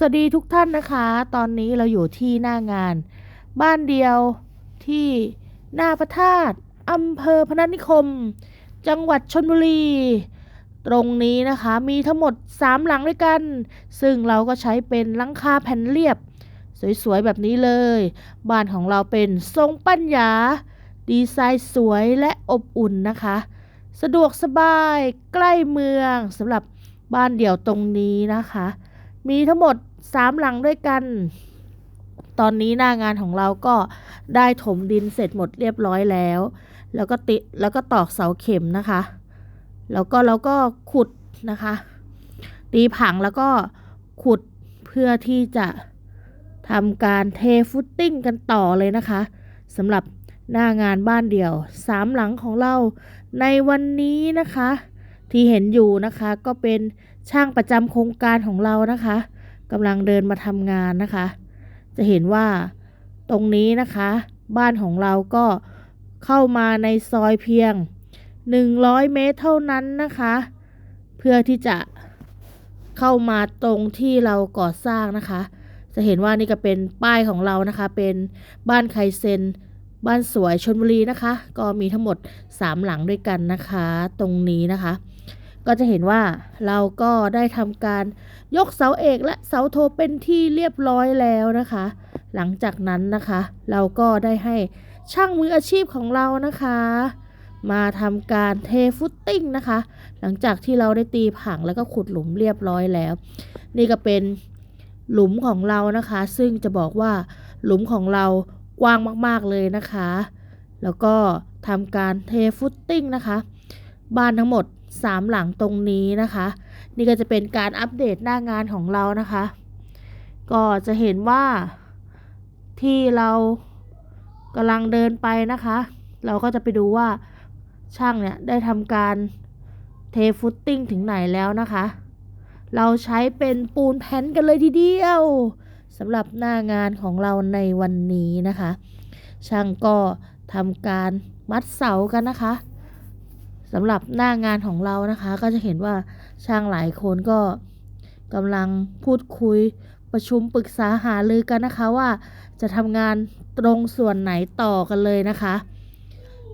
สวัสดีทุกท่านนะคะ ตอนนี้เราอยู่ที่หน้างาน บ้านเดียวที่หน้าพระธาตุอำเภอพนัสนิคม จังหวัดชนบุรี ตรงนี้นะคะมีทั้งหมด 3 หลังด้วยกัน ซึ่งเราก็ใช้เป็นหลังคาแผ่นเรียบ สวยๆ แบบนี้เลย บ้านของเราเป็นทรงปัญญา ดีไซน์สวยและอบอุ่นนะคะ สะดวกสบายใกล้เมืองสำหรับบ้านเดี่ยวตรงนี้นะคะ มีทั้งหมด 3 หลังด้วยกัน ตอนนี้หน้างานของเราก็ได้ถมดินเสร็จหมดเรียบร้อยแล้ว แล้วก็ติดแล้วก็ตอกเสาเข็มนะคะ แล้วก็เราก็ขุดนะคะ ตีผังแล้วก็ขุดเพื่อที่จะทำการเทฟุตติ้งกันต่อเลยนะคะสำหรับหน้างานบ้านเดี่ยวสามหลังของเราในวันนี้นะคะ ที่เห็นอยู่นะคะก็เป็น ช่างประจำโครงการของเรานะคะกำลังเดินมาทำงานนะคะ จะเห็นว่าตรงนี้นะคะ บ้านของเราก็เข้ามาในซอยเพียง 100 เมตรเท่านั้นนะคะ เพื่อที่จะเข้ามาตรงที่เราก่อสร้างนะคะ จะเห็นว่านี่ก็เป็นป้ายของเรานะคะ เป็นบ้านไคเซนบ้านสวยชนบุรีนะคะ ก็มีทั้งหมด 3 หลังด้วยกันนะคะ ตรงนี้นะคะ ก็จะเห็นว่าเราก็ได้ทำการยกเสาเอกและเสาโทเป็นที่เรียบร้อยแล้วนะคะ หลังจากนั้นนะคะ เราก็ได้ให้ช่างมืออาชีพของเรานะคะ มาทำการเทฟุตติ้งนะคะ หลังจากที่เราได้ตีผังแล้วก็ขุดหลุมเรียบร้อยแล้ว นี่ก็เป็นหลุมของเรานะคะ ซึ่งจะบอกว่าหลุมของเรากว้างมากๆเลยนะคะ แล้วก็ทำการเทฟุตติ้งนะคะ บ้านทั้งหมด 3หลังตรงนี้นะคะ นี่ก็จะเป็นการอัปเดตหน้างานของเรานะคะ ก็จะเห็นว่าที่เรากำลังเดินไปนะคะ เราก็จะไปดูว่าช่างเนี่ยได้ทำการเทฟุตติ้งถึงไหนแล้วนะคะ เราใช้เป็นปูนแผ่นกันเลยทีเดียวสำหรับหน้างานของเราในวันนี้นะคะ ช่างก็ทำการมัดเสากันนะคะ สำหรับหน้างานของเรานะคะ ก็จะเห็นว่าช่างหลายคนก็กำลังพูดคุยประชุมปรึกษาหารือกันนะคะว่าจะทำงานตรงส่วนไหนต่อกันเลยนะคะ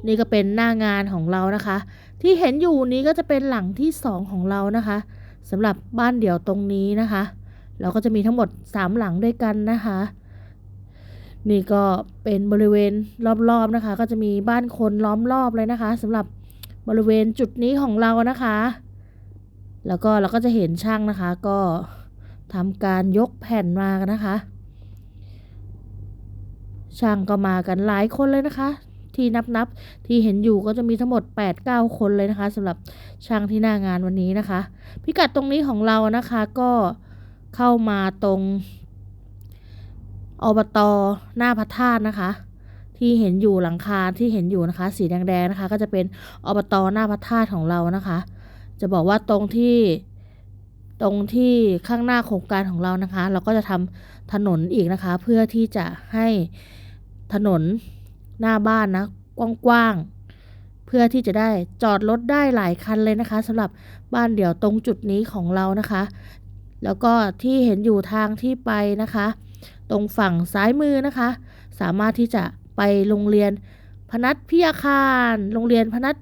นี่ก็เป็นหน้างานของเรานะคะ ที่เห็นอยู่นี้ก็จะเป็นหลังที่สองของเรานะคะสำหรับบ้านเดี่ยวตรงนี้นะคะ เราก็จะมีทั้งหมด 3 หลังด้วยกันนะคะ นี่ก็เป็นบริเวณรอบๆนะคะ ก็จะมีบ้านคนล้อมรอบเลยนะคะสำหรับ บริเวณจุดนี้ของเรานะคะ แล้วก็เราก็จะเห็นช่างนะคะ ก็ทำการยกแผ่นมากันนะคะ ช่างก็มากันหลายคนเลยนะคะ ที่นับนับที่เห็นอยู่ก็จะมีทั้งหมด 8-9 คนเลยนะคะสำหรับช่างที่หน้างานวันนี้นะคะ พิกัดตรงนี้ของเรานะคะก็เข้ามาตรงอบตหน้าพระธาตุนะคะ ที่เห็นอยู่หลังคาที่เห็นอยู่นะคะ สีแดงๆนะคะ ก็จะเป็นอบตหน้าพระธาตุของเรานะคะ จะบอกว่าตรงที่ตรงที่ข้างหน้าโครงการของเรานะคะ เราก็จะทำถนนอีกนะคะ เพื่อที่จะให้ถนนหน้าบ้านนะกว้างๆเพื่อที่จะได้จอดรถได้หลายคันเลยนะคะสำหรับบ้านเดี่ยวตรงจุดนี้ของเรานะคะ แล้วก็ที่เห็นอยู่ทางที่ไปนะคะ ตรงฝั่งซ้ายมือนะคะ สามารถที่จะ ไปโรงเรียนพนัสพิยาคาร โรงเรียนพนัส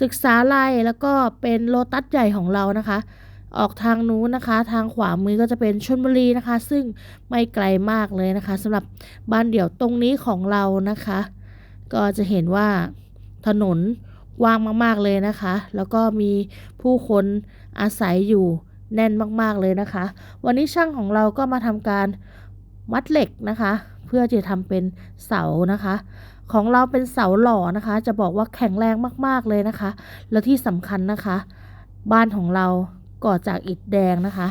ศึกษาลัยแล้วก็เป็นโลตัสใหญ่ของเรานะคะ ออกทางนู้นนะคะ ทางขวามือก็จะเป็นชนบุรีนะคะ ซึ่งไม่ไกลมากเลยนะคะสำหรับบ้านเดี่ยวตรงนี้ของเรานะคะ ก็จะเห็นว่าถนนกว้างมากๆเลยนะคะ แล้วก็มีผู้คนอาศัยอยู่แน่นมากๆเลยนะคะ วันนี้ช่างของเราก็มาทำการมัดเหล็กนะคะ เพื่อจะทำเป็นเสานะคะ ของเราเป็นเสาหล่อนะคะ จะบอกว่าแข็งแรงมากๆเลยนะคะ แล้วที่สำคัญนะคะ บ้านของเราก่อจากอิฐแดงนะคะ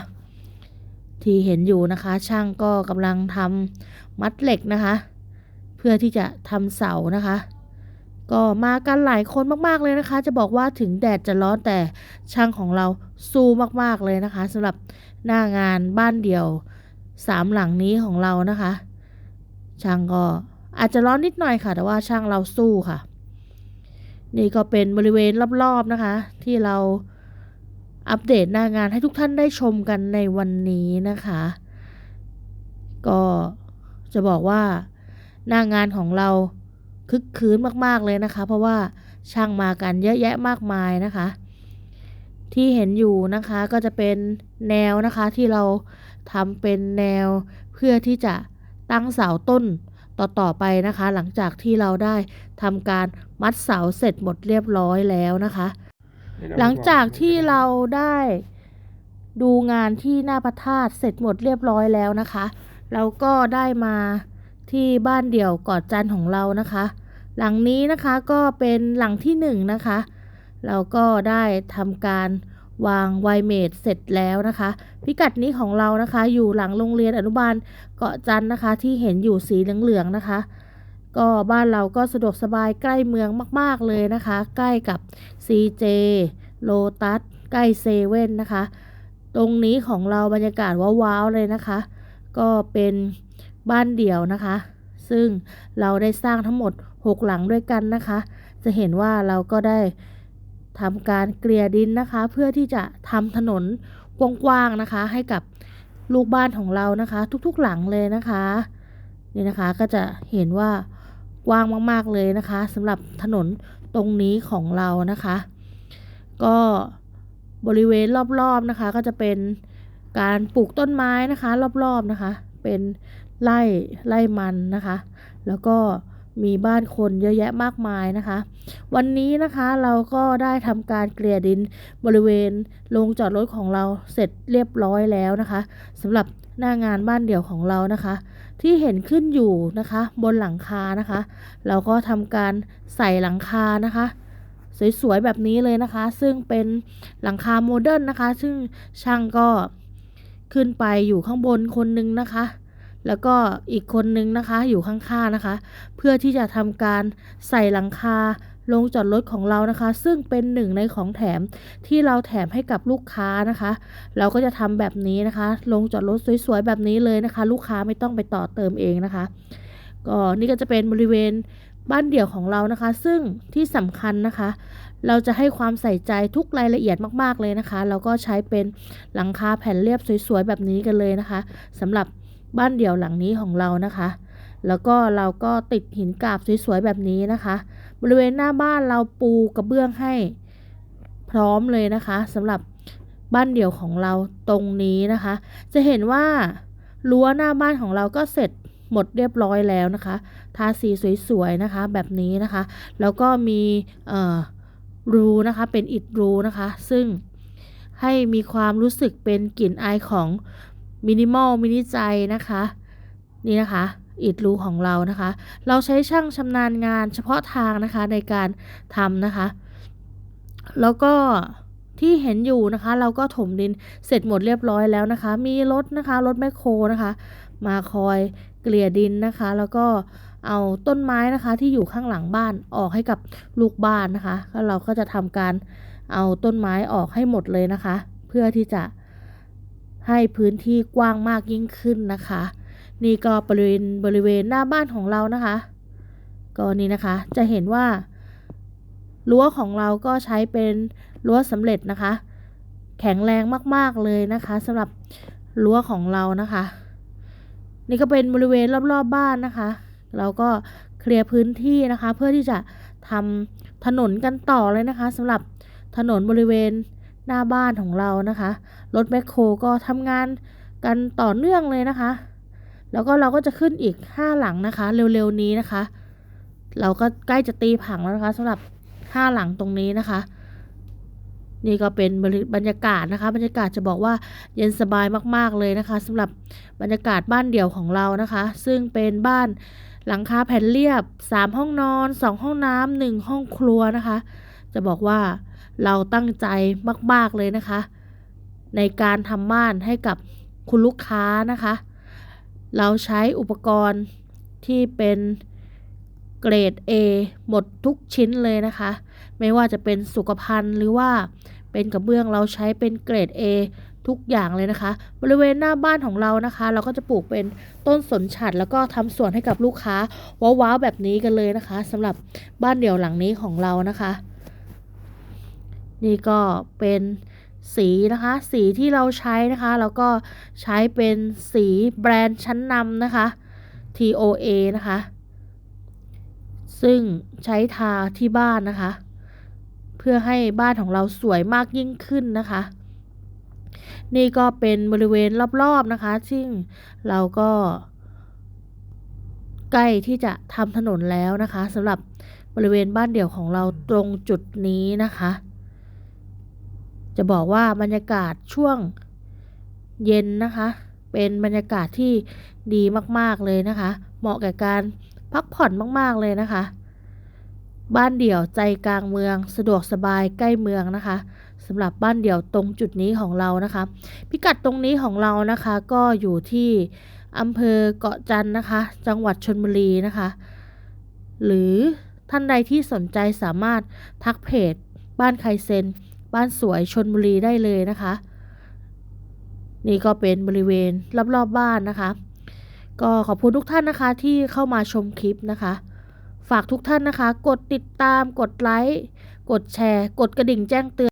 ที่เห็นอยู่นะคะ ช่างก็กำลังทำมัดเหล็กนะคะ เพื่อที่จะทำเสานะคะ ก็มากันหลายคนมากๆเลยนะคะ จะบอกว่าถึงแดดจะร้อนแต่ช่างของเราสู้มากๆเลยนะคะสำหรับหน้างานบ้านเดี่ยวสามหลังนี้ของเรานะคะ ช่างก็อาจจะร้อนนิดหน่อยค่ะ แต่ว่าช่างเราสู้ค่ะ นี่ก็เป็นบริเวณรอบๆนะคะ ที่เราอัปเดตหน้างานให้ทุกท่านได้ชมกันในวันนี้นะคะ ก็จะบอกว่าหน้างานของเราคึกคืนมากๆเลยนะคะ เพราะว่าช่างมากันเยอะแยะมากมายนะคะ ที่เห็นอยู่นะคะก็จะเป็นแนวนะคะที่เราทำเป็นแนวเพื่อที่จะ ตั้งเสาต้นต่อๆไปนะคะ หลังจากที่เราได้ทำการมัดเสาเสร็จหมดเรียบร้อยแล้วนะคะ หลังจากที่เราได้ดูงานที่หน้าพระธาตุเสร็จหมดเรียบร้อยแล้วนะคะ เราก็ได้มาที่บ้านเดี่ยวกอดจันทร์ของเรานะคะ หลังนี้นะคะก็เป็นหลังที่หนึ่งนะคะ เราก็ได้ทำการ วางไวเมดเสร็จแล้วนะคะ พิกัดนี้ของเรานะคะ อยู่หลังโรงเรียนอนุบาลเกาะจันนะคะ ที่เห็นอยู่สีเหลืองๆนะคะ ก็บ้านเราก็สะดวกสบายใกล้เมืองมากๆเลยนะคะ ใกล้กับ CJ โลตัสใกล้เซเว่นนะคะ ตรงนี้ของเราบรรยากาศว้าวๆเลยนะคะ ก็เป็นบ้านเดี่ยวนะคะ ซึ่งเราได้สร้างทั้งหมด 6 หลังด้วยกันนะคะ จะเห็นว่าเราก็ได้ ทำการเกลี่ยดินนะคะ เพื่อที่จะทำถนนกว้างๆนะคะ ให้กับลูกบ้านของเรานะคะ ทุกๆหลังเลยนะคะนี่นะคะก็จะเห็นว่ากว้างมากๆเลยนะคะสำหรับถนนตรงนี้ของเรานะคะ ก็บริเวณรอบๆนะคะ ก็จะเป็นการปลูกต้นไม้นะคะ รอบๆนะคะ เป็นไร่ไร่มันนะคะ แล้วก็ มีบ้านคนเยอะแยะมากมายนะคะ วันนี้นะคะเราก็ได้ทำการเกลี่ยดินบริเวณโรงจอดรถของเราเสร็จเรียบร้อยแล้วนะคะสำหรับหน้างานบ้านเดี่ยวของเรานะคะ ที่เห็นขึ้นอยู่นะคะ บนหลังคานะคะ เราก็ทำการใส่หลังคานะคะสวยๆแบบนี้เลยนะคะ ซึ่งเป็นหลังคาโมเดิร์นนะคะ ซึ่งช่างก็ขึ้นไปอยู่ข้างบนคนนึงนะคะ แล้วก็อีกคนนึงนะคะอยู่ข้างๆนะคะ เพื่อที่จะทำการใส่หลังคาลงจอดรถของเรานะคะ ซึ่งเป็นหนึ่งในของแถมที่เราแถมให้กับลูกค้านะคะ เราก็จะทำแบบนี้นะคะ ลงจอดรถสวยๆแบบนี้เลยนะคะ ลูกค้าไม่ต้องไปต่อเติมเองนะคะก็นี่ก็จะเป็นบริเวณบ้านเดี่ยวของเรานะคะ ซึ่งที่สำคัญนะคะ เราจะให้ความใส่ใจทุกรายละเอียดมากๆเลยนะคะ เราก็ใช้เป็นหลังคาแผ่นเรียบสวยๆแบบนี้กันเลยนะคะสำหรับ บ้านเดี่ยวหลังนี้ของเรานะคะ แล้วก็เราก็ติดหินกราบสวยๆแบบนี้นะคะ บริเวณหน้าบ้านเราปูกระเบื้องให้พร้อมเลยนะคะสำหรับบ้านเดี่ยวของเราตรงนี้นะคะ จะเห็นว่ารั้วหน้าบ้านของเราก็เสร็จหมดเรียบร้อยแล้วนะคะ ทาสีสวยๆนะคะ แบบนี้นะคะ แล้วก็มีรูนะคะเป็นอิฐรูนะคะ ซึ่งให้มีความรู้สึกเป็นกลิ่นอายของ มินิมอลมินิใจนะคะ นี่นะคะอิฐรูของเรานะคะ เราใช้ช่างชำนาญงานเฉพาะทางนะคะในการทำนะคะ แล้วก็ที่เห็นอยู่นะคะ เราก็ถมดินเสร็จหมดเรียบร้อยแล้วนะคะ มีรถนะคะรถแมคโครนะคะ มาคอยเกลี่ยดินนะคะ แล้วก็เอาต้นไม้นะคะที่อยู่ข้างหลังบ้านออกให้กับลูกบ้านนะคะแล้วเราก็จะทำการเอาต้นไม้ออกให้หมดเลยนะคะ เพื่อที่จะ ให้พื้นที่กว้างมากยิ่งขึ้นนะคะ นี่ก็บริเวณบริเวณหน้าบ้านของเรานะคะ ก็นี่นะคะจะเห็นว่ารั้วของเราก็ใช้เป็นรั้วสำเร็จนะคะ แข็งแรงมากๆเลยนะคะสำหรับรั้วของเรานะคะ นี่ก็เป็นบริเวณรอบๆบบ้านนะคะ เราก็เคลียร์พื้นที่นะคะ เพื่อที่จะทำถนนกันต่อเลยนะคะสำหรับถนนบริเวณ หน้าบ้านของเรานะคะ รถแมคโครก็ทำงานกันต่อเนื่องเลยนะคะ แล้วก็เราก็จะขึ้นอีก 5 หลังนะคะ เร็วๆนี้นะคะ เราก็ใกล้จะตีผังแล้วนะคะสำหรับ 5 หลังตรงนี้นะคะ นี่ก็เป็นบรรยากาศนะคะ บรรยากาศจะบอกว่าเย็นสบายมากๆเลยนะคะสำหรับบรรยากาศบ้านเดี่ยวของเรานะคะ ซึ่งเป็นบ้านหลังคาแผ่นเรียบ 3 ห้องนอน 2 ห้องน้ำหนึ่งห้องครัวนะคะ จะบอกว่า เราตั้งใจมาก ๆ เลยนะคะ ในการทำบ้านให้กับคุณลูกค้านะคะ เราใช้อุปกรณ์ที่เป็นเกรด A หมดทุกชิ้นเลยนะคะ ไม่ว่าจะเป็นสุขภัณฑ์หรือว่าเป็นกระเบื้องเราใช้เป็นเกรด A ทุกอย่างเลยนะคะ บริเวณหน้าบ้านของเรานะคะ เราก็จะปลูกเป็นต้นสนฉัดแล้วก็ทำสวนให้กับลูกค้าว้าวๆแบบนี้กันเลยนะคะสำหรับบ้านเดี่ยวหลังนี้ของเรานะคะ นี่ก็เป็นสีนะคะ สีที่เราใช้นะคะ แล้วก็ใช้เป็นสีแบรนด์ชั้นนำนะคะ TOA นะคะ ซึ่งใช้ทาที่บ้านนะคะ เพื่อให้บ้านของเราสวยมากยิ่งขึ้นนะคะ นี่ก็เป็นบริเวณรอบๆนะคะซึ่งเราก็ใกล้ที่จะทำถนนแล้วนะคะสำหรับบริเวณบ้านเดี่ยวของเราตรงจุดนี้นะคะ จะบอกว่าบรรยากาศช่วงเย็นนะคะ เป็นบรรยากาศที่ดีมากๆเลยนะคะ เหมาะแก่การพักผ่อนมากๆเลยนะคะ บ้านเดี่ยวใจกลางเมืองสะดวกสบายใกล้เมืองนะคะสำหรับบ้านเดี่ยวตรงจุดนี้ของเรานะคะ พิกัดตรงนี้ของเรานะคะก็อยู่ที่อำเภอเกาะจันทน์นะคะ จังหวัดชนบุรีนะคะ หรือท่านใดที่สนใจสามารถทักเพจบ้านไคเซน บ้านสวยชนบุรีได้เลยนะคะ นี่ก็เป็นบริเวณรอบๆบบ้านนะคะ ก็ขอบคุณทุกท่านนะคะที่เข้ามาชมคลิปนะคะ ฝากทุกท่านนะคะ กดติดตามกดไลค์กดแชร์ กดกระดิ่งแจ้งเตือน